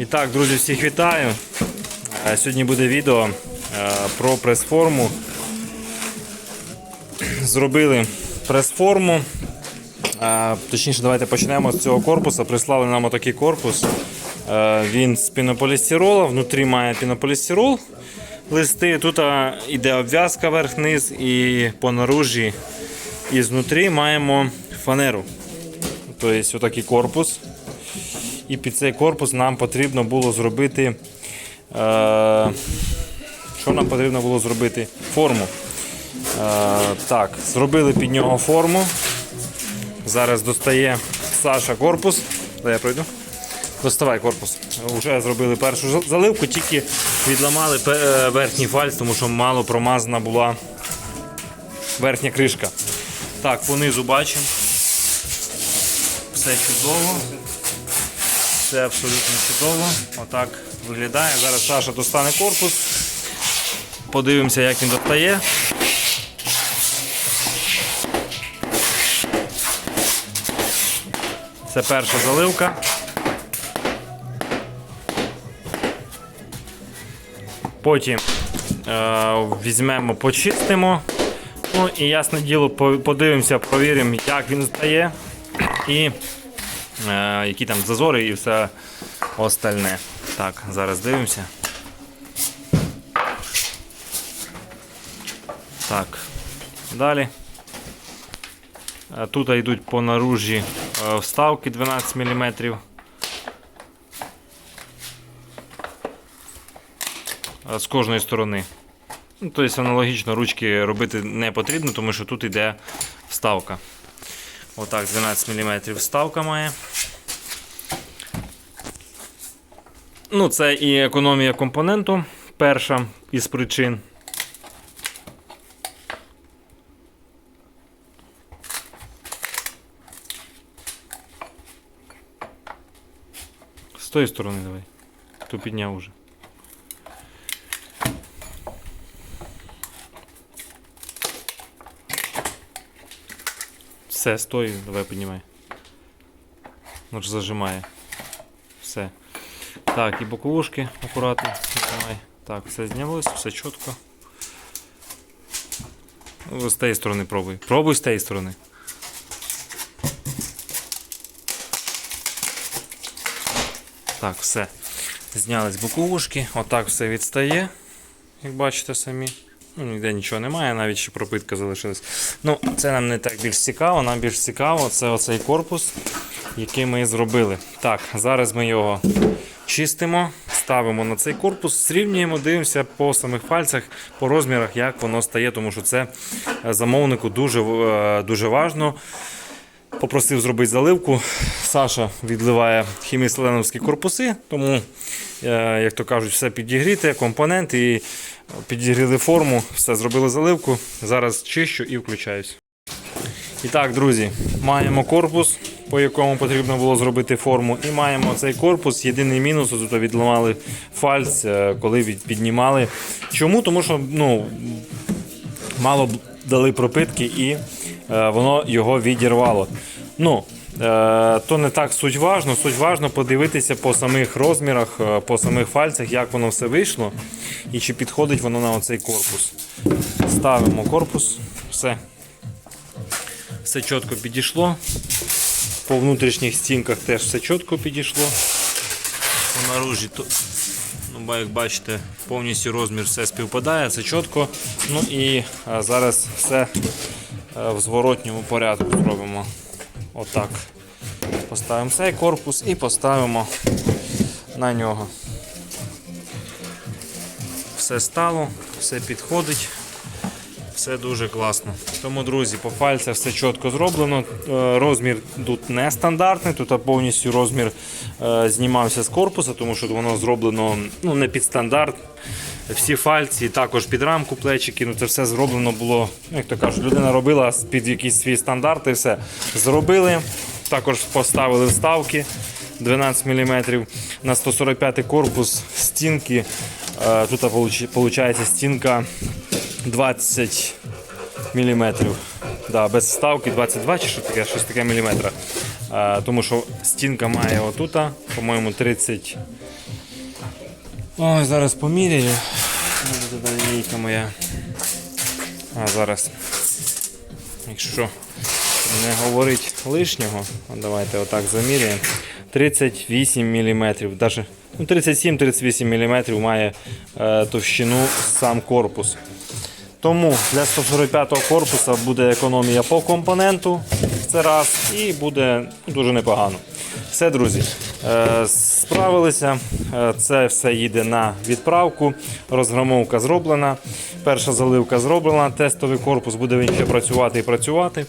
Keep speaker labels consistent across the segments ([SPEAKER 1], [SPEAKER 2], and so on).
[SPEAKER 1] І так, друзі, всіх вітаю. Е, Сьогодні буде відео е, про прес-форму. Зробили прес-форму. Е, Точніше, давайте почнемо з цього корпусу. Прислали нам отакий корпус. Він з пінополістирола, внутрі має пінополістирол. Листи. Тут іде обв'язка верх-низ і по наружі і знутрі маємо фанеру. Тобто отакий корпус. І під цей корпус нам потрібно було зробити. Е, що нам потрібно було зробити? Форму. Е, так, зробили під нього форму. Зараз достає Саша корпус. Дай я пройду. Доставай корпус. Вже зробили першу заливку, тільки відламали е, верхній фальц, тому що мало промазана була верхня кришка. Так, понизу бачимо. Все чудово. Все абсолютно чудово. Отак виглядає. Зараз Саша достане корпус. Подивимося, як він достає. Це перша заливка. Потім е, візьмемо, почистимо. Ну і ясне діло, подивимося, провіримо, як він здає. І які там зазори і все остальне. Так, зараз дивимося. Так, далі. Е, Тут йдуть по наружі е, вставки 12 мм. З кожної сторони. Тобто аналогічно ручки робити не потрібно, тому що тут йде вставка. Отак, 12 мм вставка має. Ну, це і економія компоненту. Перша із причин. З тої сторони давай. Хто підняв уже. Все, стой, давай піднімай. Ну ж зажимає. Все. Так, і боковушки акуратно піднімай. Так, все знялось, все чітко. Ну, З тієї сторони пробуй. Пробуй з тієї сторони. Так, все. Знялись боковушки, отак все відстає, як бачите самі. Ну, ніде нічого немає, навіть ще пропитка залишилась. Ну, це нам не так більш цікаво, нам більш цікаво це оцей корпус, який ми зробили. Так, зараз ми його чистимо, ставимо на цей корпус, зрівнюємо, дивимося по самих пальцях, по розмірах, як воно стає, тому що це е, замовнику дуже, е, дуже важно. Попросив зробити заливку. Саша відливає хіміселеновські корпуси, тому, е, як то кажуть, все підігріти, компоненти підігріли форму, все зробили заливку. Зараз чищу і включаюсь. І так, друзі, маємо корпус, по якому потрібно було зробити форму, і маємо цей корпус. Єдиний мінус тут відламали фальц, е, коли піднімали. Чому? Тому що ну, мало дали пропитки і е, воно його відірвало. Ну, то не так суть важно. Суть важно подивитися по самих розмірах, е, по самих фальцях, як воно все вийшло і чи підходить воно на оцей корпус. Ставимо корпус, все. Все чітко підійшло. По внутрішніх стінках теж все чітко підійшло. По наружі то, ну, як бачите, повністю розмір все співпадає, це чітко. Ну і е, зараз все е, в зворотньому порядку зробимо. Отак. Поставимо цей корпус і поставимо на нього. Все стало, все підходить. Все дуже класно. Тому, друзі, по фальцях все чітко зроблено. Е, Розмір тут не стандартний, тут повністю розмір е, знімався з корпуса, тому що воно зроблено ну, не під стандарт. Всі фальці, також під рамку плечики, ну це все зроблено було, ну, як то кажуть, людина робила під якісь свій стандарт і все. Зробили, також поставили вставки 12 мм на 145 корпус стінки. Е, Тут виходить стінка 20 мм. Да, без вставки 22 чи що таке, щось таке міліметра. Е, тому що стінка має отута, по-моєму, 30. Ой, зараз поміряю. Лінійка моя. А зараз. Якщо не говорить лишнього, давайте отак заміряємо. 38 мм, даже, ну 37-38 мм має е, товщину сам корпус. Тому для 145 корпуса буде економія по компоненту. Це раз, і буде дуже непогано. Все, друзі, е, справилися. Е, Це все їде на відправку. Розграмовка зроблена. Перша заливка зроблена. Тестовий корпус буде він ще працювати і працювати.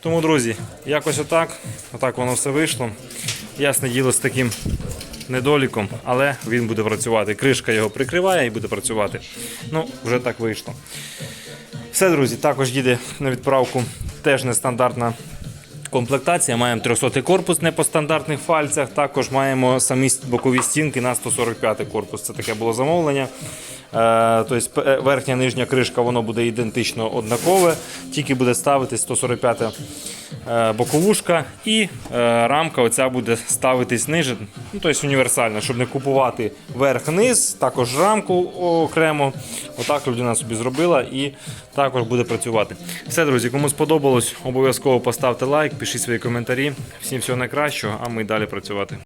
[SPEAKER 1] Тому, друзі, якось отак. Отак воно все вийшло. Ясне діло з таким недоліком, але він буде працювати. Кришка його прикриває і буде працювати. Ну, вже так вийшло. Все, друзі, також їде на відправку теж нестандартна комплектація. Маємо 300 корпус не по стандартних фальцях. Також маємо самі бокові стінки на 145 корпус. Це таке було замовлення. Е, тобто верхня нижня кришка воно буде ідентично однакове, тільки буде ставитись 145 е, боковушка і е, рамка оця буде ставитись ниже. Ну, тобто універсальна, щоб не купувати верх-низ, також рамку окремо. Отак людина собі зробила і також буде працювати. Все, друзі, кому сподобалось, обов'язково поставте лайк, пишіть свої коментарі. Всім всього найкращого, а ми далі працювати.